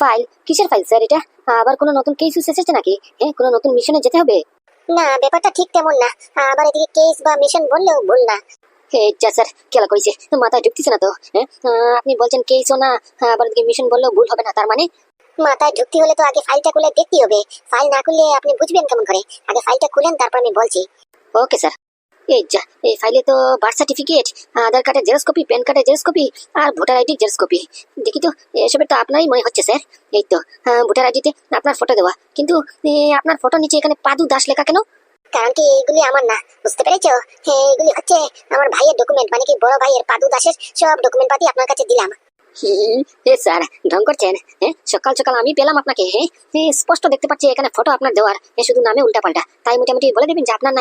File কিসের file sir এটা? আবার কোনো নতুন কেস এসেছে নাকি? হ্যাঁ কোনো নতুন মিশনে যেতে হবে? না ব্যাপারটা ঠিক তেমন না। আবার এদিকে কেস বা মিশন বললেও ভুল না। যা স্যার কেলা করেছে। মাথায় ঢুকতেছে না তো হ্যাঁ? আপনি বলছেন কেসও না আবার এদিকে মিশন বললেও ভুল হবে না তার মানে? মাথায় ঢুকতে হলে তো আগে ফাইলটা খুলে দেখতে হবে। ফাইল না খুললে আপনি বুঝবেন কেমন করে? আগে ফাইলটা খুলেন তারপর আমি বলছি। ওকে স্যার এই যা এই ফাইলে তো বার্থ সার্টিফিকেট আধার কার্ডের কপি প্যান কার্ডের কপি আর ভোটার আইডির জেরক্স কপি দেখি তো এসবের তো আপনারই মনে হচ্ছে স্যার এই তো হ্যাঁ, ভোটার আইডিতে আপনার ফটো দেওয়া। কিন্তু আপনার ফটো নিচে এখানে পাদু দাস লেখা কেন? কারণ কি এইগুলি আমার না বুঝতে পেরেছ? হ্যাঁ এগুলি হচ্ছে আমার ভাইয়ের ডকুমেন্ট মানে কি বড় ভাইয়ের পাদু দাসের সব ডকুমেন্ট পাতি আপনার কাছে দিলাম। স্যার, ঢং করছেন? সকাল সকাল আমি পেলাম আপনাকে হ্যাঁ স্পষ্ট দেখতে পাচ্ছি এখানে ফটো আপনার দেওয়ার। শুধু নামে উল্টা পাল্টা তাই মোটামুটি বলে দেবেন যে আপনার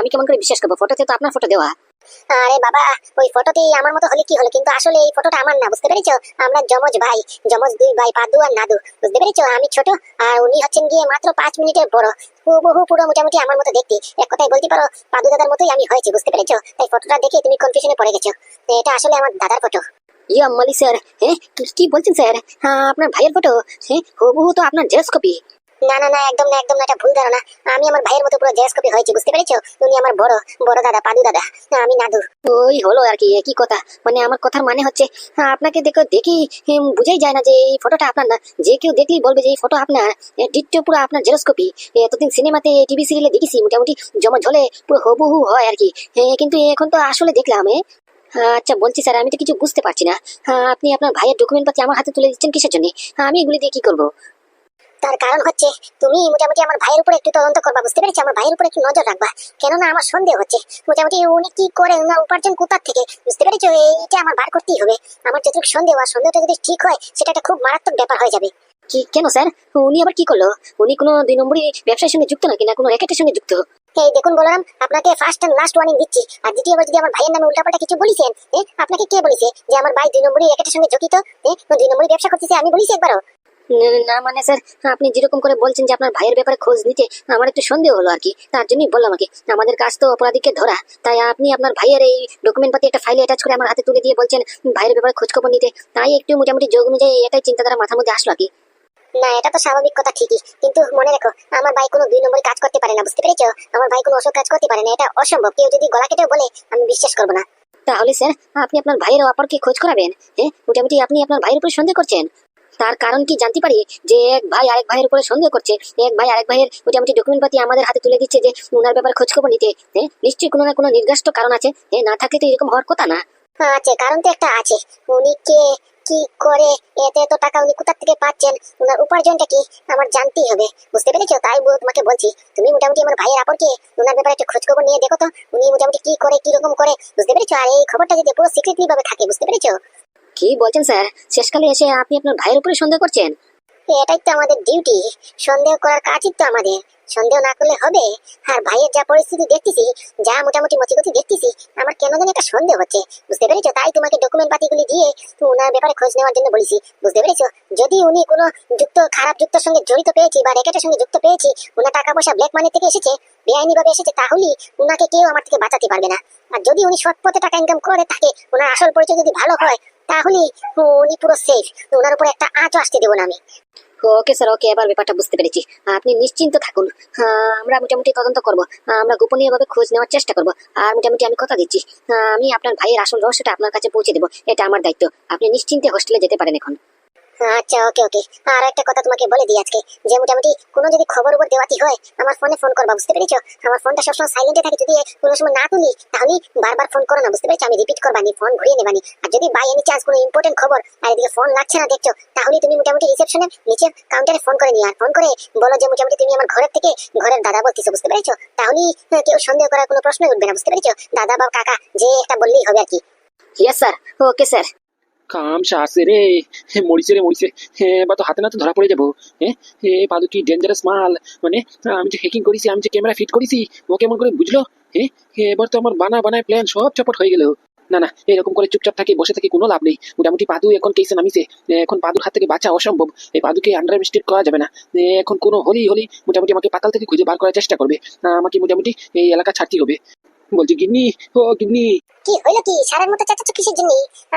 আমি কেমন করে বিশ্বাস করব? ফটোতে তো আপনার ফটো দেওয়া। আরে বাবা, ওই ফটোতেই আমার মতো হলে কি হলো? কিন্তু আসলে এই ফটোটা আমার না, বুঝতে পেরেছ? আমরা জমজ ভাই জমজ দুই ভাই, পাদু আর নাদু, বুঝতে পেরেছ? আমি ছোট, আর উনি হচ্ছেন গিয়ে মাত্র পাঁচ মিনিটের বড়। হুবহু পুরো মোটামুটি আমার মতো দেখতে। এক কথায় বলতে পারো, পাদু দাদার মতোই আমি হয়েছি, বুঝতে পেরেছ? তাই ফটোটা দেখে তুমি কনফিউশনে পড়ে গেছো। এটা আসলে আমার দাদার ফটো ইয়া মালি স্যার হ্যাঁ? কি- বলছেন স্যার? হ্যাঁ আপনার ভাইয়ের ফটো হ্যাঁ? তো আপনার জেরক্স কপি না না না একদম না একদম না এটা ভুল ধারণা। আমি আমার ভাইয়ের মতো পুরো কপি হয়েছি বুঝতে পেরেছ? উনি আমার বড় বড় দাদা পাদু দাদা আমি নাদু। ওই হলো আর কি একই কথা। মানে আমার কথার মানে হচ্ছে হ্যাঁ, আপনাকে দেখো দেখি বুঝাই যায় না যে এই ফটোটা আপনার না। যে কেউ দেখলেই বলবে যে এই ফটো আপনার ডিট্টো পুরো আপনার জেরক্স কপি এতদিন সিনেমাতে টিভি সিরিয়ালে দেখেছি মোটামুটি জমা ঝলে পুরো হবহু হয় আর কি। হ্যাঁ, কিন্তু এখন তো আসলে দেখলাম। হ্যাঁ, আচ্ছা বলছি স্যার আমি তো কিছু বুঝতে পারছি না। হ্যাঁ, আপনি আপনার ভাইয়ের ডকুমেন্ট পাতি আমার হাতে তুলে দিচ্ছেন কিসের জন্য? আমি এগুলি দিয়ে কি করব? তার কারণ হচ্ছে তুমি মোটামুটি আমার ভাইয়ের উপর একটু তদন্ত করবা বুঝতে পেরেছ? আমার ভাইয়ের উপর একটু নজর রাখবা। কেননা আমার সন্দেহ হচ্ছে মোটামুটি উনি কি করে ওনার উপার্জন কোথার থেকে? বুঝতে পেরেছ? এইটা আমার বার করতেই হবে। আমার যতটুকু সন্দেহ আর সন্দেহটা যদি ঠিক হয় সেটা একটা খুব মারাত্মক ব্যাপার হয়ে যাবে। কি কেন স্যার? উনি আবার কি করল? উনি কোনো দুই নম্বরই ব্যবসার সঙ্গে যুক্ত নাকি না কোনো র্যাকেটের সঙ্গে যুক্ত? এই দেখুন বলরাম, আপনাকে ফার্স্ট এন্ড লাস্ট ওয়ার্নিং দিচ্ছি। আর দ্বিতীয়বার যদি আমার ভাইয়ের নামে উল্টাপাল্টা কিছু বলিছেন আপনাকে কে বলেছে? যে আমার ভাই দুই নম্বরই র্যাকেটের সঙ্গে জড়িত দুই নম্বরই ব্যবসা করতেছে, আমি বলিছি একবারও। না- মানে স্যার, আপনি যেরকম করে বলছেন যে আপনার ভাইয়ের ব্যাপারে খোঁজ নিতে, আমার একটু সন্দেহ হলো আর কি। তার জন্যই বললাম আমাকে, আমাদের কাজ তো অপরাধীকে ধরা। তাই আপনি আপনার ভাইয়ের এই ডকুমেন্ট পাতি একটা ফাইলে অ্যাটাচ করে আমার হাতে তুলে দিয়ে বলছেন, ভাইয়ের ব্যাপারে খোঁজ খবর নিতে। তাই একটু মোটামুটি যোগ অনুযায়ী এটাই চিন্তাধারা মাথার মধ্যে আসলো আর কি। না এটা তো স্বাভাবিক কথা ঠিকই। কিন্তু মনে রাখো আমার ভাই কোনো দুই নম্বরই কাজ করতে পারে না বুঝতে পেরেছ? আমার ভাই কোনো অসৎ কাজ করতে পারে না এটা অসম্ভব। কেউ যদি গলা কেটেও বলে আমি বিশ্বাস করব না। তাহলে স্যার আপনি আপনার ভাইয়ের অপরকে খোঁজ করাবেন হ্যাঁ? মোটামুটি আপনি আপনার ভাইয়ের উপরে সন্দেহ করছেন। তার কারণ কি জানতে পারি? যে এক ভাই আরেক ভাইয়ের উপরে সন্দেহ করছে। এক ভাই আরেক ভাইয়ের মোটামুটি ডকুমেন্ট পাতি আমাদের হাতে তুলে দিচ্ছে যে ওনার ব্যাপারে খোঁজ খবর নিতে হ্যাঁ? নিশ্চয়ই কোনো না কোনো নির্দিষ্ট কারণ আছে হ্যাঁ? না থাকলে তো এরকম হওয়ার কথা না। আছে কারণ তো একটা আছে। উনি কে? কি করে? এত এত টাকা উনি কোথা থেকে পাচ্ছেন? ওনার উপার্জনটা কি? আমার জানতেই হবে। বুঝতে পেরেছ? তাই তোমাকে বলছি তুমি মোটামুটি আমার ভাইয়ের আপরকে ওনার ব্যাপারে একটু খোঁজ খবর নিয়ে দেখো তো। উনি মোটামুটি কি করে কি রকম করে? বুঝতে পেরেছ? আর এই খবরটা যদি পুরো সিক্রেটলি ভাবে থাকে বুঝতে পেরেছ? কি বলছেন স্যার? শেষকালে এসে আপনি আপনার ভাইয়ের উপরে সন্দেহ করছেন? এটাই তো আমাদের ডিউটি সন্দেহ করার কাজই তো আমাদের। সন্দেহ না করলে হবে? আর ভাইয়ের যা পরিস্থিতি দেখতেছি, যা মোটামুটি মতিগতি দেখতেছি, আমার কেন জানি একটা সন্দেহ হচ্ছে। বুঝতে পেরেছ? তাই তোমাকে ডকুমেন্ট পাতিগুলি দিয়ে তো ওনার ব্যাপারে খোঁজ নেওয়ার জন্য বলেছি। বুঝতে পেরেছ? যদি উনি কোনো যুক্ত, খারাপ যুক্তর সঙ্গে জড়িত পেয়েছি বা র্যাকেটের সঙ্গে যুক্ত পেয়েছি, ওনার টাকা পয়সা ব্ল্যাক মানি থেকে এসেছে বেআইনি ভাবে এসেছে, তাহলেই ওনাকে কেউ আমার থেকে বাঁচাতে পারবে না। আর যদি উনি সৎ পথে টাকা ইনকাম করে থাকে, ওনার আসল পরিচয় যদি ভালো হয় তাহলে উনি পুরো সেফ ওনার উপরে একটা আজও আসতে দেবো না আমি। ওকে স্যার ওকে এবার ব্যাপারটা বুঝতে পেরেছি। আপনি নিশ্চিন্ত থাকুন। হ্যাঁ, আমরা মোটামুটি তদন্ত করব। আমরা গোপনীয়ভাবে খোঁজ নেওয়ার চেষ্টা করব। আর মোটামুটি আমি কথা দিচ্ছি। হ্যাঁ, আমি আপনার ভাইয়ের আসল রহস্যটা আপনার কাছে পৌঁছে দেবো। এটা আমার দায়িত্ব। আপনি নিশ্চিন্তে হোস্টেলে যেতে পারেন এখন। আচ্ছা ওকে ওকে। আর একটা কথা তোমাকে বলে দিই আজকে। যে মোটামুটি কোনো যদি খবর উপর দেওয়াতি হয় আমার ফোনে ফোন করবা বুঝতে পেরেছ? আমার ফোনটা সবসময় সাইলেন্টে থাকে। যদি কোনো সময় না তুলি তাহলে বারবার ফোন করো না বুঝতে পেরেছ? আমি রিপিট করবানি ফোন ঘুরিয়ে নেবানি। আর যদি বাই এনি চান্স কোনো ইম্পর্টেন্ট খবর আর এদিকে ফোন লাগছে না দেখছ তাহলে তুমি মোটামুটি রিসেপশনে নিচে কাউন্টারে ফোন করে নিয়ে আর ফোন করে বলো যে মোটামুটি তুমি আমার ঘরের থেকে ঘরের দাদা বলতেছো বুঝতে পেরেছ? তাহলেই আহ, কেউ সন্দেহ করার কোনো প্রশ্নই উঠবে না বুঝতে পেরেছ? দাদা বা কাকা যে একটা বললেই হবে আর কি। ইয়েস স্যার ওকে স্যার রে। মরিছে রে, মরিছে। এবার তো হাতে না তো ধরা পড়ে যাব। হ্যাঁ পাদু কি ডেঞ্জারাস মাল। মানে আমি যে হ্যাকিং করেছি, আমি যে ক্যামেরা ফিট করেছি, ও কেমন করে বুঝলো? হ্যাঁ এবার তো আমার বানা, বানায় প্ল্যান সব চপট হয়ে গেল। না না, এরকম করে চুপচাপ থাকি, বসে থাকি, কোনো লাভ নেই। মোটামুটি পাদু এখন কেসে নামিছে। এখন পাদুর হাত থেকে বাঁচা অসম্ভব। এই পাদুকে আন্ডার মিস্টেক করা যাবে না। এখন কোনো হলি হলেই মোটামুটি আমাকে পাতাল থেকে খুঁজে বার করার চেষ্টা করবে। আমাকে মোটামুটি এই এলাকা ছাড়তে হবে। বলছি গিন্নি ও গিন্নি। কি হইল কি? সারের মতো চাচাচ্ছ কিসের জন্য?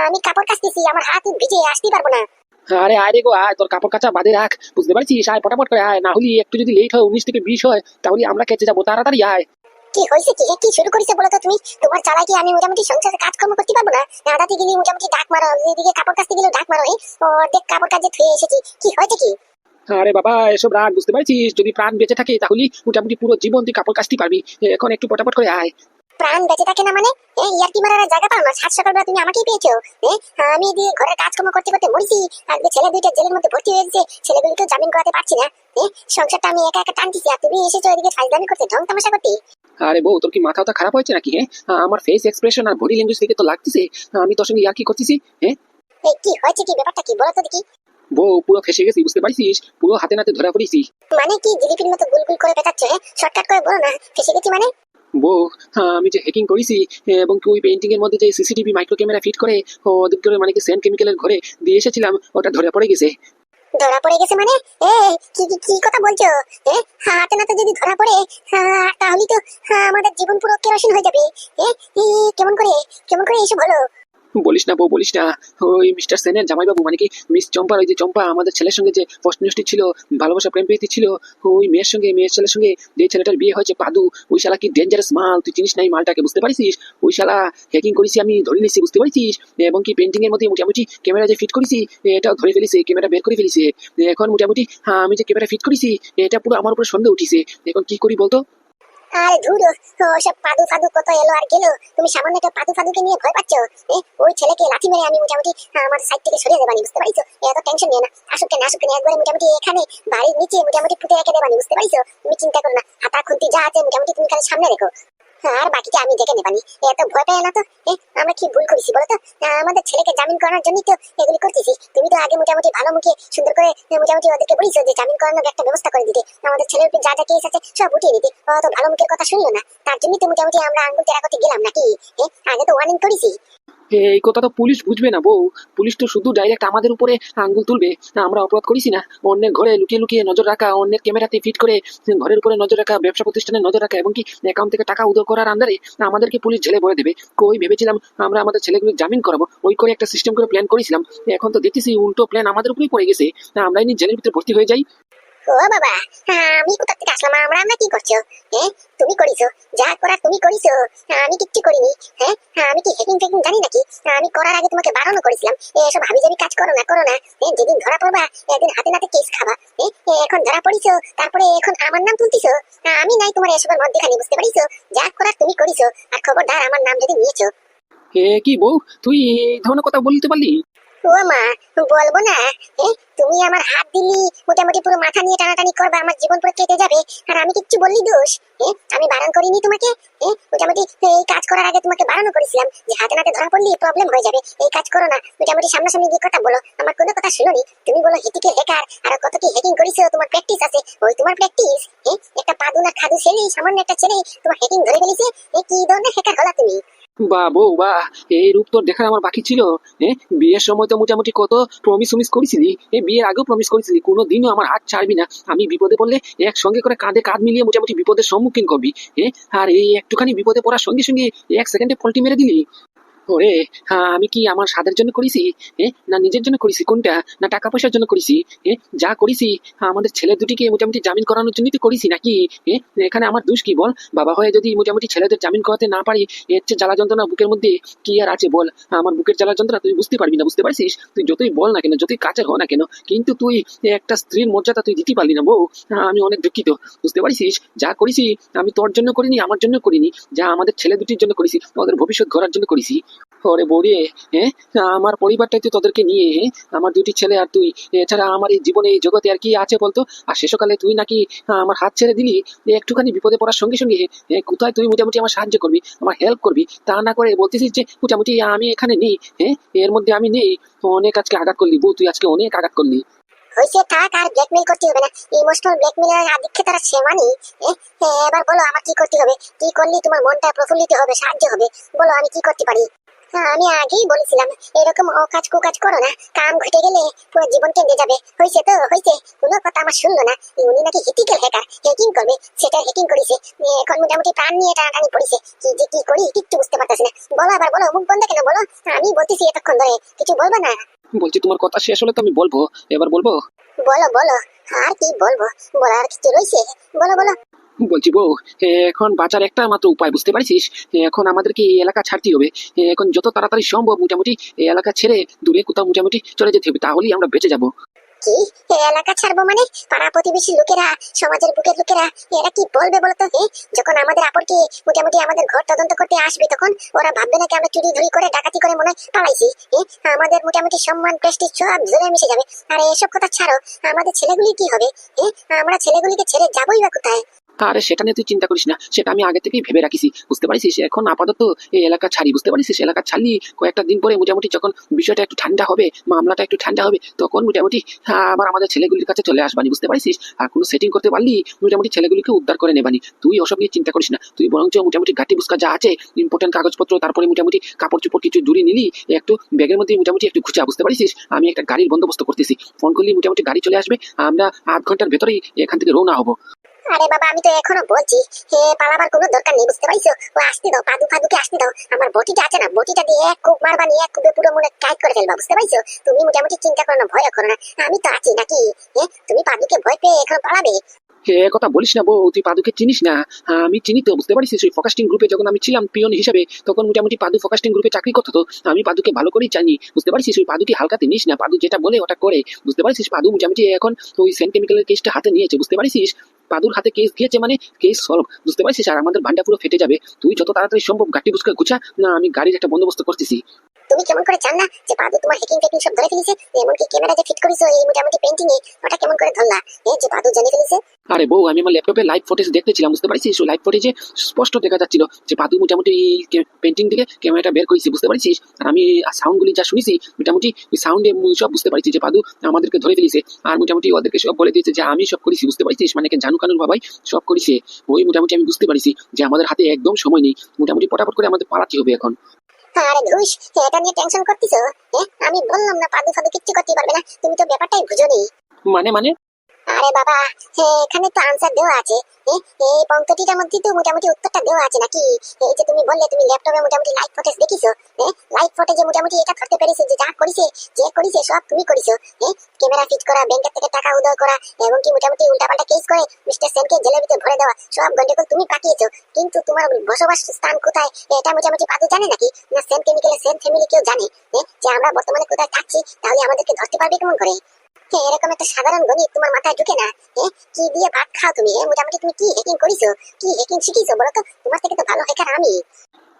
আমি কাপড় কাচতেছি আমার হাত ভিজে আসতে পারব না। আরে আয় রে গো আয় তোর কাপড় কাচা বাদে রাখ। বুঝতে পারছিস? আয় ফটাফট করে আয় না হলে একটু যদি লেট হয় উনিশ থেকে বিশ হয় তাহলে আমরা যাব। তাড়াতাড়ি আয়। কি হয়েছে কি? কি শুরু করেছে বলো তো তুমি? তোমার চালাই কি আমি মোটামুটি সংসারে কাজকর্ম করতে পারব না? দাদাতে গেলে মোটামুটি ডাক মারো এদিকে কাপড় কাচতে গেলেও ডাক মারো অর্ধেক কাপড় কাজে ধুয়ে এসেছি। কি হয়েছে কি? আরে বাবা এসব রাগ বুঝতে পারছিস? যদি প্রাণ বেঁচে থাকে তাহলে মোটামুটি পুরো জীবন তুই কাপড় কাচতে পারবি। এখন একটু পটাপট করে আয়। প্রাণ বেঁচে থাকে না মানে? ইয়ার্কি মারার জায়গা পাও না সাত সকালবেলা তুমি আমাকেই পেয়েছ আমি দিয়ে ঘরের কাজকর্ম করতে করতে মরিছি। আর ছেলে দুইটা জেলের মধ্যে ভর্তি ছেলেগুলিকে জামিন করাতে পারছি না সংসারটা আমি একা একা টানতেছি আর তুমি এসেছ এদিকে ফাইজলামি করতে ঢং তামাশা করতে। আরে বউ তোর কি মাথাটা খারাপ হয়েছে নাকি হ্যাঁ আমার ফেস এক্সপ্রেশন আর বডি ল্যাঙ্গুয়েজ থেকে তো লাগতেছে আমি তোর সঙ্গে আর কি করতেছি হ্যাঁ কি হয়েছে কি ব্যাপারটা কি? বলো তো দেখি। বউ পুরো ফেসে গেছি বুঝতে পারছিস? পুরো হাতে নাতে ধরা পড়েছি। মানে কি জিলিপির মতো গুলগুল করে পেটাচ্ছ শর্টকাট করে বলো না ফেসে গেছি মানে? বউ হ্যাঁ, আমি যে হ্যাকিং করেছি এবং ওই এর মধ্যে যে সিসিটিভি মাইক্রো ক্যামেরা ফিট করে ও করে মানে কি সেন্ট কেমিক্যালের ঘরে দিয়ে এসেছিলাম ওটা ধরে পড়ে গেছে। ধরা পড়ে গেছে মানে? এ কি কি কি কথা বলছো? এ হাতে নাতে যদি ধরা পড়ে হ্যাঁ, তাহলে তো হ্যাঁ, আমাদের জীবন পুরো কেরোসিন হয়ে যাবে। এ কেমন করে কেমন করে এসব হলো? বলিস না বউ বলিস না। ওই মিস্টার সেনের জামাইবাবু মানে কি মিস চম্পার ওই যে চম্পা আমাদের ছেলের সঙ্গে যে পষ্টনিষ্ঠি ছিল ভালোবাসা প্রেম প্রীতি ছিল ওই মেয়ের সঙ্গে মেয়ের ছেলের সঙ্গে যে ছেলেটার বিয়ে হয়েছে পাদু ওই শালা কি ডেঞ্জারাস মাল তুই চিনিস না এই মালটাকে বুঝতে পারিস ওই শালা হ্যাকিং করেছি আমি ধরে নিয়েছি বুঝতে পারছিস এবং কি পেন্টিং এর মধ্যে মোটামুটি ক্যামেরা যে ফিট করেছি এটাও ধরে ফেলেছে ক্যামেরা বের করে ফেলেছে। এখন মোটামুটি হ্যাঁ, আমি যে ক্যামেরা ফিট করেছি এটা পুরো আমার উপরে সন্দেহ উঠিছে। এখন কি করি বলতো? আরে ধুরো ওসব পাদু ফাদু কত এলো আর গেলো। তুমি সামান্য একটা পাদু ফাদুকে নিয়ে ভয় পাচ্ছ? ওই ছেলেকে লাথি মেরে আমি মোটামুটি আমার সাইড থেকে সরিয়ে দেবানি, বুঝতে পারিছো? এত টেনশন নিয়ে না। আসুক না আসুক না একবারে মোটামুটি এখানে বাড়ির নিচে মোটামুটি ফুটে রেখে দেবানি, বুঝতে পারিছো? তুমি চিন্তা করো না। হাতা খুন্তি যা আছে মোটামুটি তুমি খালি সামনে রেখো। আর বাকিটা আমি দেখে নেবানি। এত ভয় পেয়ে না তো? আমরা কি ভুল করেছি বলতো আমাদের ছেলেকে জামিন করানোর জন্যই তো এগুলি করতেছি। তুমি তো আগে মোটামুটি ভালো মুখে সুন্দর করে মোটামুটি ওদেরকে বলেছ যে জামিন করানোর একটা ব্যবস্থা করে দিতে। আমাদের ছেলের যা যা কেস আছে সব উঠিয়ে দিতে। অত ভালো মুখের কথা শুনলো না। তার জন্যই তো মোটামুটি আমরা আঙ্গুল তেরা করতে গেলাম নাকি? হ্যাঁ আগে তো ওয়ার্নিং করেছি। এই কথা তো পুলিশ বুঝবে না, বউ। পুলিশ তো শুধু ডাইরেক্ট আমাদের উপরে আঙ্গুল তুলবে। আমরা অপরাধ করেছি না। অন্যের ঘরে লুকিয়ে লুকিয়ে নজর রাখা, অন্যের ক্যামেরাতে ফিট করে ঘরের উপরে নজর রাখা, ব্যবসা প্রতিষ্ঠানে নজর রাখা এবং কি অ্যাকাউন্ট থেকে টাকা উদয় করার আন্দারে আমাদেরকে পুলিশ ঝেলে ভরে দেবে। কই ভেবেছিলাম আমরা আমাদের ছেলেগুলো জামিন করাবো? ওই করে একটা সিস্টেম করে প্ল্যান করেছিলাম। এখন তো দেখতেছি উল্টো প্ল্যান আমাদের উপরেই পড়ে গেছে। আমরাই নি জেলের ভিতরে ভর্তি হয়ে যাই। ও বাবা আমি কোথা থেকে আসলাম? আমরা আমরা কি করছ? হ্যাঁ তুমি করিছো? যা করার তুমি করিছো। আমি কিচ্ছু করিনি। হ্যাঁ আমি কি হ্যাকিং ফেকিং জানি নাকি? আমি করার আগে তোমাকে বারণ করেছিলাম। এসব হাবি জাবি কাজ করো না করো না। যেদিন ধরা পড়বা একদিন হাতে নাতে কেস খাবা। এখন ধরা পড়িছো, তারপরে এখন আমার নাম তুলতিছো। আমি নাই তোমার এসবের মধ্যে খানি বুঝতে পারিছো? যা করার তুমি করিছো, আর খবরদার আমার নাম যদি নিয়েছো। এ, কি বউ? তুই এই ধরনের কথা বলতে পারলি? বলব না তুমি আমার হাত দিলি, মোটামুটি পুরো মাথা নিয়ে টানাটানি করবে, আমার জীবন পুরো কেটে যাবে, আর আমি কিচ্ছু বললি দোষ? আমি বারণ করিনি তোমাকে? মোটামুটি এই কাজ করার আগে তোমাকে বারণ করেছিলাম, যে হাতে নাতে ধরা পড়লি প্রবলেম হয়ে যাবে, এই কাজ করো না, মোটামুটি সামনাসামনি গিয়ে কথা বলো, আমার কোনো কথা শুনোনি তুমি বলো হিটিকে হ্যাকার আর কত কি হ্যাকিং করেছ, তোমার প্র্যাকটিস আছে, ওই তোমার প্র্যাকটিস একটা পাদু না খাদু ছেলে, সামান্য একটা ছেলে, তোমার হ্যাকিং ধরে ফেলেছে কি ধরনের হ্যাকার হলা তুমি? বা বউ বা এই রূপ তোর দেখার আমার বাকি ছিল হ্যাঁ বিয়ের সময় তো মোটামুটি কত প্রমিস উমিস করেছিলি? এই বিয়ের আগেও প্রমিস করেছিলি কোনো দিনও আমার হাত ছাড়বি না। আমি বিপদে পড়লে একসঙ্গে করে কাঁধে কাঁধ মিলিয়ে মোটামুটি বিপদের সম্মুখীন করবি হ্যাঁ আর এই একটুখানি বিপদে পড়ার সঙ্গে সঙ্গে এক সেকেন্ডে পল্টি মেরে দিলি। ওরে হ্যাঁ আমি কি আমার স্বাদের জন্য করেছি? হ্যাঁ না নিজের জন্য করেছি? কোনটা? না টাকা পয়সার জন্য করেছি? হ্যাঁ যা করেছি আমাদের ছেলে দুটিকে মোটামুটি জামিন করানোর জন্যই তো করেছি নাকি? হ্যাঁ এখানে আমার দোষ কি বল? বাবা হয়ে যদি মোটামুটি ছেলেদের জামিন করাতে না পারি, এর চেয়ে জ্বালা যন্ত্রণা বুকের মধ্যে কি আর আছে বল? আমার বুকের জ্বালা যন্ত্রণা তুই বুঝতে পারবি না, বুঝতে পারছিস? তুই যতই বল না কেন, যতই কাছে হ না কেন, কিন্তু তুই একটা স্ত্রীর মর্যাদা তুই দিতে পারলি না বউ। আমি অনেক দুঃখিত, বুঝতে পারছিস? যা করেছি, আমি তোর জন্য করিনি, আমার জন্য করিনি, যা আমাদের ছেলে দুটির জন্য করেছি ওদের ভবিষ্যৎ গড়ার জন্য করেছি। ওরে বৌরে হ্যাঁ আমার পরিবারটাই তো তোদেরকে নিয়ে হ্যাঁ? আমার দুটি ছেলে আর তুই। এছাড়া আমার এই জীবনে এই জগতে আর কি আছে বলতো? আর শেষকালে তুই নাকি আমার হাত ছেড়ে দিলি? একটুখানি বিপদে পড়ার সঙ্গে সঙ্গে এ, কোথায় তুই মোটামুটি আমার সাহায্য করবি আমার হেল্প করবি? তা না করে বলতেছিস যে মোটামুটি আমি এখানে নেই হ্যাঁ এর মধ্যে আমি নেই। অনেক আজকে আঘাত করলি বউ তুই আজকে অনেক আঘাত করলি। হয়েছে থাক আর ব্ল্যাকমেল করতে হবে না। ইমোশনাল ব্ল্যাকমেলের আদিক্ষে তারা সেমানি এবার বলো আমার কি করতে হবে? কি করলে তোমার মনটা প্রফুল্লিত হবে সাহায্য হবে? বলো আমি কি করতে পারি? হ্যাঁ, আমি আগেই বলেছিলাম এরকম অকাজ কুকাজ করো না। কাম ঘটে গেলে পুরো জীবন কেঁদে যাবে। হয়েছে তো হয়েছে কোনো কথা আমার শুনলো না। উনি নাকি হিটিক্যাল হ্যাকার হ্যাকিং করবে। সেটা হ্যাকিং করেছে। এখন মোটামুটি প্রাণ নিয়ে টানাটানি পড়েছে কি যে কি করি কিচ্ছু বুঝতে পারতেছি না। বলো আবার বলো মুখ বন্ধ কেন? বলো। আমি বলতেছি এতক্ষণ ধরে। কিছু বলব না? বলছি তোমার কথা শেষ হলে তো আমি বলব। এবার বলব? বলো বলো। আর কি বলব? বলার কিছু রয়েছে? বলো বলো। বলছি, বউ এখন বাঁচার একটা মাত্র উপায় বুঝতে পারছিস? এখন আমাদেরকে এই এলাকা ছাড়তে হবে। এখন যত তাড়াতাড়ি সম্ভব মোটামুটি এই এলাকা ছেড়ে দূরে কোথাও মোটামুটি চলে যেতে হবে, তাহলেই আমরা বেঁচে যাব। কি? এই এলাকা ছাড়বো মানে? পাড়া প্রতিবেশী লোকেরা, সমাজের বুকের লোকেরা, এরা কি বলবে বলতো, হে? যখন আমাদের মোটামুটি আমাদের ঘর তদন্ত করতে আসবে তখন, ওরা ভাববে নাকি আমরা চুরি করে, ডাকাতি করে মনে পালাইছি আমাদের মোটামুটি সম্মান প্রেস্টিজ সব মিশে যাবে। আর এসব কথা ছাড়ো, আমাদের ছেলেগুলি কি হবে আমরা ছেলেগুলিকে ছেড়ে যাবোই বা কোথায়? আরে সেটা নিয়ে তুই চিন্তা করিস না। সেটা আমি আগে থেকেই ভেবে রাখিছি। বুঝতে পারিস এখন আপাতত এই এলাকা ছাড়ি বুঝতে পারিস এলাকা ছাড়লি কয়েকটা দিন পরে মোটামুটি যখন বিষয়টা একটু ঠান্ডা হবে মামলাটা একটু ঠান্ডা হবে তখন মোটামুটি হ্যাঁ, আবার আমাদের ছেলেগুলির কাছে চলে আসবানি বুঝতে পারিস আর কোনো সেটিং করতে পারলি মোটামুটি ছেলেগুলিকে উদ্ধার করে নেবানি। তুই ওসব নিয়ে চিন্তা করিস না। তুই বরঞ্চ মোটামুটি গাটি বুসকা যা আছে ইম্পর্টেন্ট কাগজপত্র তারপরে মোটামুটি কাপড় চোপড় কিছু জুড়ি নিলি একটু ব্যাগের মধ্যে মোটামুটি একটু খুঁজা বুঝতে পারিস আমি একটা গাড়ির বন্দোবস্ত করতেছি। ফোন করলি মোটামুটি গাড়ি চলে আসবে আমরা আধ ঘণ্টার ভেতরেই এখান থেকে রওনা হব। আরে বাবা আমি তো এখনও বলছি হে পালাবার কোনো দরকার নেই বুঝতে পারছ? ও আসতে দাও পাদু ফাদুকে আসতে দাও। আমার বটিটা আছে না বটিটা দিয়ে এক কুপ মারবা নিয়ে এক পুরো মনে করে ফেলবা বুঝতে পারছ? তুমি মোটামুটি চিন্তা করো না ভয় করো না। আমি তো আছি নাকি? হে তুমি পাদুকে ভয় পেয়ে এখন পালাবে? কথা বলিস না বউ তুই পাদুকে চিনিস না? হ্যাঁ, আমি চিনি তো বুঝতে পারিস ওই ফোকাস্টিং গ্রুপে যখন আমি ছিলাম পিয়ন হিসেবে তখন মোটামুটি পাদু ফোকাস্টিং গ্রুপে চাকরি করতো তো। আমি পাদুকে ভালো করেই জানি বুঝতে পারছিস? ওই পাদুকে হালকাতে নিস না পাদু যেটা বলে ওটা করে বুঝতে পারছিস? পাদু মোটামুটি এখন ওই সেন্ট কেমিক্যালের কেসটা হাতে নিয়েছে বুঝতে পারছিস? পাদুর হাতে কেস গিয়েছে মানে কেস সলভ বুঝতে পারছিস? আর আমাদের ভান্ডা পুরো ফেটে যাবে। তুই যত তাড়াতাড়ি সম্ভব গাটি বুসকা গুছা না আমি গাড়ির একটা বন্দোবস্ত করতেছি। তুমি কেমন করে জান না যে পাদু তোমার হ্যাকিং টেকিং সব ধরে ফেলেছে? এমনকি ক্যামেরা যে ফিট করেছ এই মোটামুটি পেন্টিং এ ওটা কেমন করে ধরলা? এ যে পাদু জেনে ফেলেছে। আরে বউ আমি আমার ল্যাপটপে লাইভ ফুটেজ দেখতেছিলাম বুঝতে পারছিস? ওই লাইভ ফুটেজে স্পষ্ট দেখা যাচ্ছিল যে পাদু মোটামুটি পেন্টিং থেকে ক্যামেরাটা বের করেছি বুঝতে পারছিস? আর আমি সাউন্ডগুলি যা শুনেছি মোটামুটি ওই সাউন্ডে সব বুঝতে পারছি যে পাদু আমাদেরকে ধরে ফেলেছে। আর মোটামুটি ওদেরকে সব বলে দিয়েছে যে আমি সব করেছি বুঝতে পারছিস? মানে কি জানু কানুর বাবাই সব করেছে। ওই মোটামুটি আমি বুঝতে পারিছি যে আমাদের হাতে একদম সময় নেই। মোটামুটি পটাপট করে আমাদের পালাতে হবে এখন। আরে ধুস এটা নিয়ে টেনশন করতেছো আমি বললাম না পাদু ফাদু কিচ্ছু করতে পারবে না। তুমি তো ব্যাপারটাই বুঝোনি। মানে মানে? আরে বাবা এখানে তো আনসার দেওয়া আছে। এই পঙ্কটিটার মধ্যে তো মোটামুটি উত্তরটা দেওয়া আছে নাকি? এই যে তুমি বললে তুমি ল্যাপটপে মোটামুটি লাইভ ফুটেজ দেখিছো লাইভ ফুটেজে মোটামুটি এটা ধরতে পেরেছ যে যা করিছে, যে করিছে সব তুমি করিছো। ক্যামেরা ফিট করা ব্যাংকের থেকে টাকা উদয় করা এবং কি মোটামুটি উল্টাপাল্টা কেস করে মিস্টার সেনকে জেলের ভিতরে ভরে দেওয়া, সব গন্ডগোল তুমি পাঠিয়েছো কিন্তু তোমার বসবাস স্থান কোথায়? এটা মোটামুটি পাদু জানে নাকি? না সেন কেমিক্যালের সেন ফ্যামিলি কেউ জানে? যে আমরা বর্তমানে কোথায় থাকছি, তাহলে আমাদেরকে ধরতে পারবে কেমন করে? এরকম একটা সাধারণ গণিত তোমার মাথায় ঢুকে না? কি দিয়ে ভাত খাও তুমি? মোটামুটি তুমি কি হ্যাকিং করিছো? কি হ্যাকিং শিখিছো বলো তো? তোমার থেকে তো ভালো হ্যাকার আমি।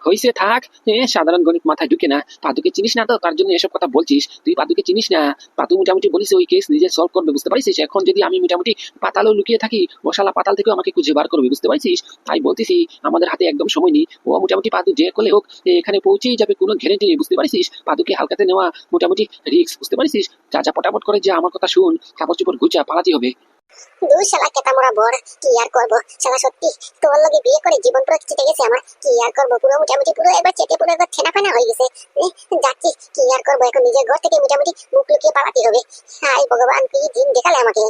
হয়েছে থাক। সাধারণ গণিত মাথায় ঢুকে না। পাদুকে চিনিস না তো? তার জন্য এসব কথা বলছিস। তুই পাদুকে চিনিস না? পাদু মোটামুটি বলিস ওই কেস নিজে সলভ করবে, বুঝতে পারছিস এখন যদি আমি মোটামুটি পাতালও লুকিয়ে থাকি, মশালা পাতাল থেকেও আমাকে খুঁজে বার করবে, বুঝতে পারছিস? তাই বলতেছি, আমাদের হাতে একদম সময় নেই। ও মোটামুটি পাদু যে করলে হোক এখানে পৌঁছেই যাবে, কোনো গ্যারেন্টি নেই, বুঝতে পারছিস? পাদুকে হালকাতে নেওয়া মোটামুটি রিস্ক বুঝতে পারছিস? যা যা পটাপট করে, যে আমার কথা শুন। কাপড় চোপড় গুছা পালাতে হবে। দুই শালা কেতা বড় কি আর করব? শালা সত্যি লগে বিয়ে করে জীবন পুরো গেছে আমার। কি আর করব? পুরো মোটামুটি, পুরো একবার চেটে পুরো একবার ফেনা হয়ে গেছে। যাচ্ছি, কি আর করব? এখন নিজের ঘর থেকে মোটামুটি মুখ লুকিয়ে পালাতে হবে। হাই ভগবান, কি দিন দেখালে আমাকে।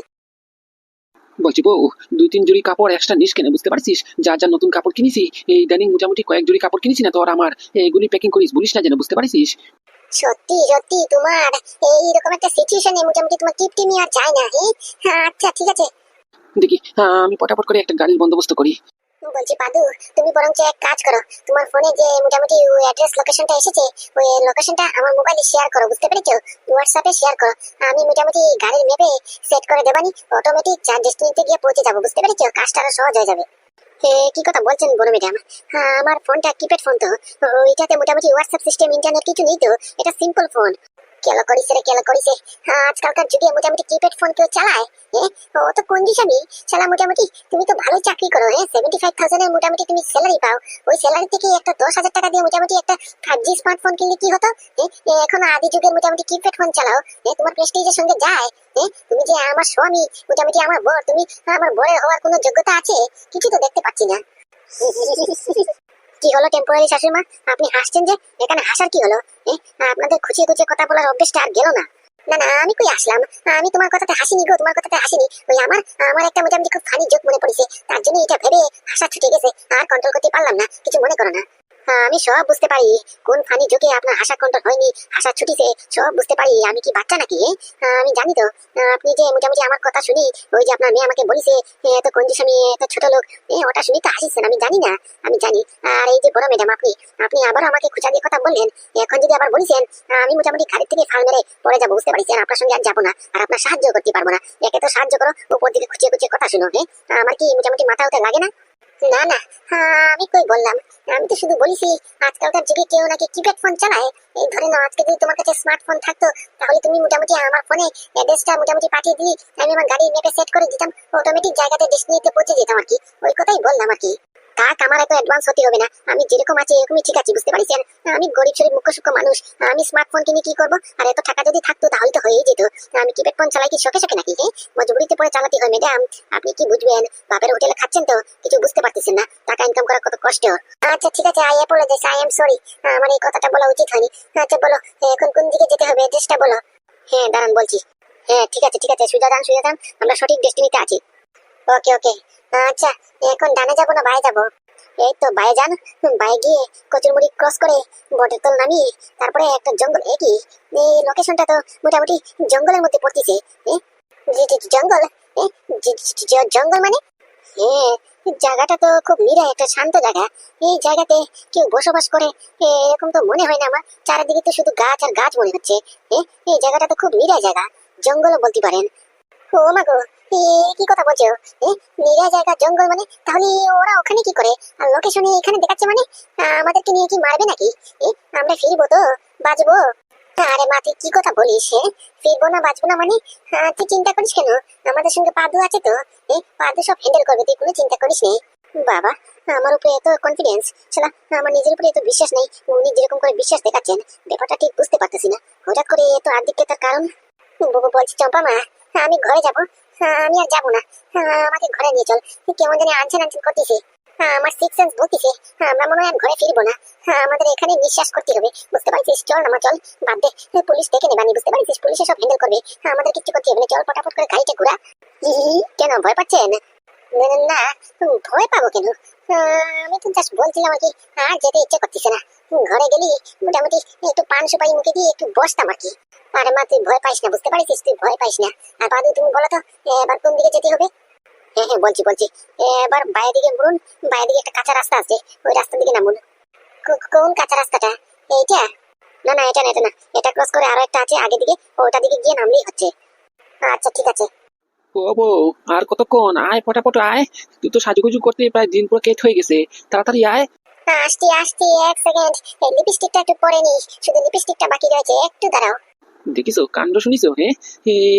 বলছি বউ, দুই তিন জুড়ি কাপড় এক্সট্রা নিস কেন? বুঝতে পারছিস? যা যা নতুন কাপড় কিনেছি, এই ইদানিং মোটামুটি কয়েক জুড়ি কাপড় কিনেছি না তোর আমার। এগুলি প্যাকিং করিস বলিস না যেন, বুঝতে পারছিস? সত্যি সত্যি তোমার এইরকম একটা সিচুয়েশনে মোটামুটি তোমার টিপটি নিয়ে আর যায় না হ্যাঁ? আচ্ছা ঠিক আছে। দেখি হ্যাঁ, আমি পটাপট করে একটা গাড়ির বন্দোবস্ত করি। বলছি পাদু তুমি বরঞ্চ এক কাজ করো। তোমার ফোনে যে মোটামুটি ওই অ্যাড্রেস লোকেশনটা এসেছে ওই লোকেশনটা আমার মোবাইলে শেয়ার করো বুঝতে পেরেছ? হোয়াটসঅ্যাপে শেয়ার করো। আমি মোটামুটি গাড়ির ম্যাপে সেট করে দেবানি অটোমেটিক চার ডেস্টিনিতে গিয়ে পৌঁছে যাব বুঝতে পেরেছ? কাজটা আরও সহজ হয়ে যাবে। কি কথা বলছেন বড় ম্যাডাম আমার ফোনটা, কিপ্যাড ফোন তো। ওইটাতে মোটামুটি হোয়াটসঅ্যাপ সিস্টেম ইন্টারনেট কিছু নেই তো। এটা সিম্পল ফোন কেলো করিস রে কেলো করিস হ্যাঁ, আজকালকার যুগে মোটামুটি কিপ্যাড ফোন কেউ চালায় হ্যাঁ? ও তো কন্ডিশনই শালা মোটামুটি তুমি তো ভালো চাকরি করো হ্যাঁ? সেভেন্টি ফাইভ থাউজেন্ডের মোটামুটি তুমি স্যালারি পাও। ওই স্যালারি থেকে একটা দশ হাজার টাকা দিয়ে মোটামুটি একটা ফাইভ জি স্মার্টফোন কিনলে কি হতো? হ্যাঁ, এখন আদি যুগের মোটামুটি কিপ্যাড ফোন চালাও তোমার প্রেস্টিজের সঙ্গে যায় তুমি যে আমার স্বামী মোটামুটি আমার বর তুমি আমার বরের হওয়ার কোনো যোগ্যতা আছে? কিছু তো দেখতে পাচ্ছি না। কি হলো টেম্পোরারি শাশুড়ি আপনি হাসছেন যে? এখানে হাসার কি হলো? আপনাদের খুঁচিয়ে খুঁচিয়ে কথা বলার অভ্যেসটা আর গেল না। না না, আমি কই আসলাম? আমি তোমার কথাতে হাসিনি গো, তোমার কথাতে হাসিনি। ওই আমার আমার একটা মোটামুটি খুব ফানি জোক মনে পড়েছে। তার জন্য এটা ভেবে হাসা ছুটে গেছে। আর কন্ট্রোল করতে পারলাম না, কিছু মনে করো না। আমি সব বুঝতে পারি। কোন ফানি যোগে আপনার হাসা কন্ট্রোল হয়নি হাসা ছুটিছে সব বুঝতে পারি। আমি কি বাচ্চা নাকি? হ্যাঁ, আমি জানি তো। আপনি যে মোটামুটি আমার কথা শুনি ওই যে আপনার মেয়ে আমাকে বলিছে এত কঞ্জুস এত ছোট লোক ওটা শুনি তো হাসিছেন। আমি জানি না আমি জানি। আর এই যে বড় ম্যাডাম আপনি আপনি আবার আমাকে খুঁজা দিয়ে কথা বললেন এখন যদি আবার বলিছেন আমি মোটামুটি গাড়ির থেকে ফাল মেরে পড়ে যাব বুঝতে পারছেন আপনার সঙ্গে আর যাব না আর আপনার সাহায্য করতে পারব না। একে তো সাহায্য করো উপর দিকে খুঁচিয়ে খুঁচিয়ে কথা শুনো হ্যাঁ আমার কি মোটামুটি মাথা উঠে লাগে না? না না। হ্যাঁ, আমি কই বললাম? আমি তো শুধু বলিছি আজকালকার যুগে কেউ নাকি কিপ্যাড ফোন চালায়। এই ধরে নাও আজকে যদি তোমার কাছে স্মার্টফোন থাকতো তাহলে তুমি মোটামুটি আমার ফোনে অ্যাড্রেসটা মোটামুটি পাঠিয়ে দিই আমি আমার গাড়ির ম্যাপে সেট করে দিতাম অটোমেটিক জায়গাতে ডেস্টিনিতে পৌঁছে যেতাম আর কি। ওই কথাই বললাম আর কি। কাক আমার এত অ্যাডভান্স হতে হবে না। আমি যেরকম আছি, এরকমই ঠিক আছে, বুঝতে পারছেন? আমি গরিব, শরীর মুখ্য সূক্ষ্ম মানুষ। আমি স্মার্টফোন কিনে কি করব? আর এত টাকা যদি থাকতো, তাহলে তো হয়েই যেত। আমি কিপ্যাড ফোন চালাই কি শখে শখে নাকি হ্যাঁ মজবুরিতে পড়ে চালাতে হয় ম্যাডাম আপনি কি বুঝবেন? বাপের হোটেলে খাচ্ছেন তো? কিছু বুঝতে পারতেছেন না। টাকা ইনকাম করা কত কষ্ট। আচ্ছা ঠিক আছে I apologise I am sorry আমার এই কথাটা বলা উচিত হয়নি। আচ্ছা বলো এখন কোন দিকে যেতে হবে? অ্যাড্রেসটা বলো। হ্যাঁ দাঁড়ান, বলছি। হ্যাঁ ঠিক আছে ঠিক আছে সুজা যান সুজা যান আমরা সঠিক ডেস্টিনিতে আছি। ওকে ওকে আচ্ছা এখন ডানে যাব না বায়ে যাব? এই তো বায়ে যান, বায়ে গিয়ে কচুরমুড়ি ক্রস করে বটের তল নামিয়ে তারপরে একটা জঙ্গল, এ কি? এই লোকেশনটা তো মোটামুটি জঙ্গলের মধ্যে পড়তেছে জঙ্গল জঙ্গল মানে? হ্যাঁ জায়গাটা তো খুব নিরায়, একটা শান্ত জায়গা। এই জায়গাতে কেউ বসবাস করে এরকম তো মনে হয় না আমার। চারিদিকে তো শুধু গাছ আর গাছ মনে হচ্ছে এই জায়গাটা তো খুব নিরায় জায়গা। জঙ্গলও বলতে পারেন। ও মা গো কি কথা বলছো? এ, নিরায় জায়গা জঙ্গল মানে? তাহলে ওরা ওখানে কি করে? লোকেশনে এখানে দেখাচ্ছে মানে? আমাদেরকে নিয়ে কি মারবে নাকি? আমরা ফিরবো তো? আরে মা তুই কি কথা বলিস হে? ফিরবো না বাঁচবো না মানে? হ্যাঁ, তুই চিন্তা করিস কেন? আমাদের সঙ্গে পাদু আছে তো? পাদু সব হ্যান্ডেল করবে তুই কোনো চিন্তা করিস বাবা আমার উপরে এত কনফিডেন্স সেটা আমার নিজের উপরে এত বিশ্বাস নেই। উনি যেরকম করে বিশ্বাস দেখাচ্ছেন ব্যাপারটা ঠিক বুঝতে পারতেছি না। হঠাৎ করে এত আর্ধেকতার কারণ? বলছি চম্পা মা আমি ঘরে যাব। আমি আর যাব না। হ্যাঁ, আমাকে ঘরে নিয়ে চল। কেমন জানি আনছেন আনছেন করতেছে। হ্যাঁ, আমার সিক্স সেন্স বলতেছে। হ্যাঁ, আমরা মনে হয় ঘরে ফিরবো না। হ্যাঁ, আমাদের এখানে বিশ্বাস করতে হবে। বুঝতে পারছিস? চল না চল। বাদ দে। হ্যাঁ, পুলিশ দেখে নেবানি বুঝতে পারছিস? পুলিশে সব হ্যান্ডেল করবে। হ্যাঁ, আমাদের কিছু করতে হবে না চল ফটাফট করে গাড়িটা ঘোরা। কেন ভয় পাচ্ছেন? না, ভয় পাবো কেন আমি তো জাস্ট বলছিলাম আর কি আর যেতে ইচ্ছে করতেছে না। ঘরে গেলি মোটামুটি একটু পান সুপারি মুখে দিয়ে একটু বসতাম আর কি। আরে মা তুই ভয় পাইস না বুঝতে পারিস? তুই ভয় পাইস না। আর বাদু তুমি বলো তো এবার কোন দিকে যেতে হবে? হ্যাঁ হ্যাঁ বলছি বলছি। এবার বাইরের দিকে মুড়ুন বাইরের দিকে একটা কাঁচা রাস্তা আছে। ওই রাস্তার দিকে নামুন। কোন কাঁচা রাস্তাটা? এইটা? না না এটা না এটা না। এটা ক্রস করে আরও একটা আছে আগে দিকে ওটা দিকে গিয়ে নামলেই হচ্ছে। আচ্ছা ঠিক আছে। ও বউ আর কতক্ষণ? আয় ফটাফট আয়। তুই তো সাজুগুজু করতে প্রায় দিন পুরো কেট হয়ে গেছে। তাড়াতাড়ি আয়। আসতে আসতে এক সেকেন্ড। এই লিপস্টিকটা একটু পরে নিস। শুধু লিপস্টিকটা বাকি রয়েছে একটু দাঁড়াও। দেখিছো কাণ্ড শুনিছো হ্যাঁ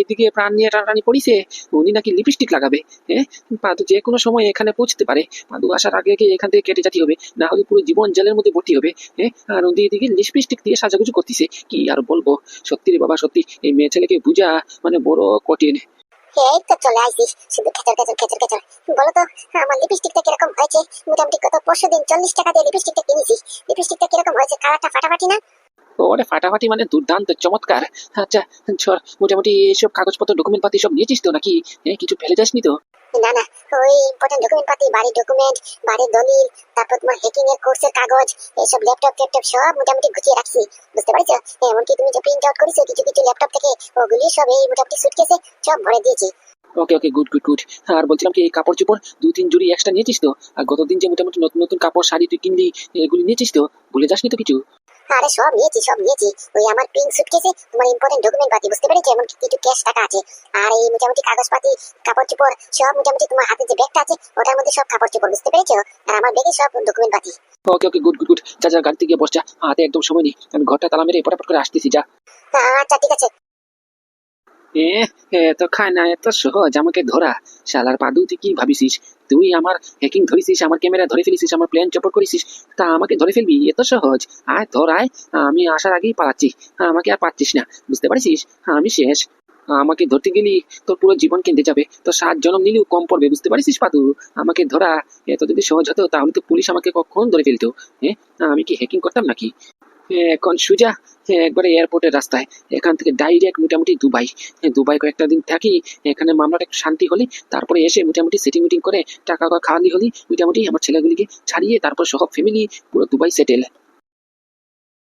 এদিকে প্রাণ নিয়ে টানাটানি পড়িছে উনি নাকি লিপস্টিক লাগাবে হ্যাঁ পাদু যে কোনো সময় এখানে পৌঁছতে পারে। পাদু আসার আগে আগে এখান থেকে কেটে যেতে হবে। না হলে পুরো জীবন জেলের মধ্যে ভর্তি হবে হ্যাঁ আর ওদি এদিকে লিপস্টিক দিয়ে সাজাগুজু করতেছে। কি আর বলব? সত্যি রে বাবা সত্যি। এই মেয়ে ছেলেকে বুঝা মানে বড় কঠিন। কীরকম মোটামুটি চল্লিশ কীরকম না? ফাটাফাটি মানে দুর্দান্ত, চমৎকার। আচ্ছা মোটামুটি এসব কাগজপত্র ডকুমেন্ট পাতি সব নিয়েছিস তো নাকি? কিছু ফেলে যাসনি তো? না না, ওই ইম্পর্টেন্ট ডকুমেন্ট পাতি, বাড়ির ডকুমেন্ট বাড়ির দলিল, তারপর তোমার হ্যাকিং এর কাগজ, এইসব ল্যাপটপ ট্যাপটপ সব মোটামুটি গুছিয়ে রাখছি, বুঝতে পারছ? এমনকি তুমি যে প্রিন্ট আউট করেছ, কিছু কিছু ল্যাপটপ থেকে, ওগুলি সব এই মোটামুটি সুটকেসে সব ভরে দিয়েছি। Okay okay good good good আর বলছিলাম কি, এই কাপড় চোপড় দু তিন জুড়ি এক্সট্রা নিয়েছিস তো? আর গতদিন যে মোটামুটি নতুন নতুন কাপড়, শাড়ি তুই কিনলি, এগুলি নিয়েছিস তো? ভুলে যাসনি তো কিছু? আরে সব নিয়েছি সব নিয়েছি। ওই আমার পিঙ্ক সুটকেসে তোমার ইম্পর্টেন্ট ডকুমেন্ট পাতি বুঝতে পেরেছ? এমন কিছু ক্যাশ টাকা আছে। আর এই মোটামুটি কাগজপাতি কাপড় চোপড় সব মোটামুটি তোমার হাতে যে ব্যাগটা আছে ওটার মধ্যে সব কাপড় চোপড় বুঝতে পেরেছ? আর আমার ব্যাগে সব ডকুমেন্ট পাতি। Okay okay good good good যা যা গাড়িতে গিয়ে বস যা। হাতে একদম সময় নেই। আমি ঘরটা তালা মেরে পটাপট করে আসতেছি যা। আচ্ছা ঠিক আছে। এ এত খায় না এত সহজ আমাকে ধরা। শালার পাদু তুই কি ভাবিছিস? তুই আমার হ্যাকিং ধরেছিস, আমার ক্যামেরা ধরে ফেলেছিস, আমার প্ল্যান চপর করেছিস, তা আমাকে ধরে ফেলবি? এত সহজ। আয়, ধর, আয়। আমি আসার আগেই পালাচ্ছি। আমাকে আর পাচ্ছিস না। বুঝতে পারছিস? আমি শেষ। আমাকে ধরতে গেলি, তোর পুরো জীবন কেঁদে যাবে। তো সাত জনম নিলেও কম পড়বে, বুঝতে পারছিস, পাদু? আমাকে ধরা। এত যদি সহজ হতো, তাহলে তো পুলিশ আমাকে কখন ধরে ফেলতো? হ্যাঁ আমি কি হ্যাকিং করতাম নাকি? এখন সুজা একবারে এয়ারপোর্টের রাস্তায়। এখান থেকে ডাইরেক্ট মোটামুটি দুবাই। দুবাই কয়েকটা দিন থাকি, এখানে মামলাটা একটু শান্তি হলি, তারপরে এসে মোটামুটি সিটিং মিটিং করে টাকা খাওয়ালি হলি, মোটামুটি আমার ছেলেগুলিকে ছাড়িয়ে, তারপর সহ ফ্যামিলি পুরো দুবাই সেটেল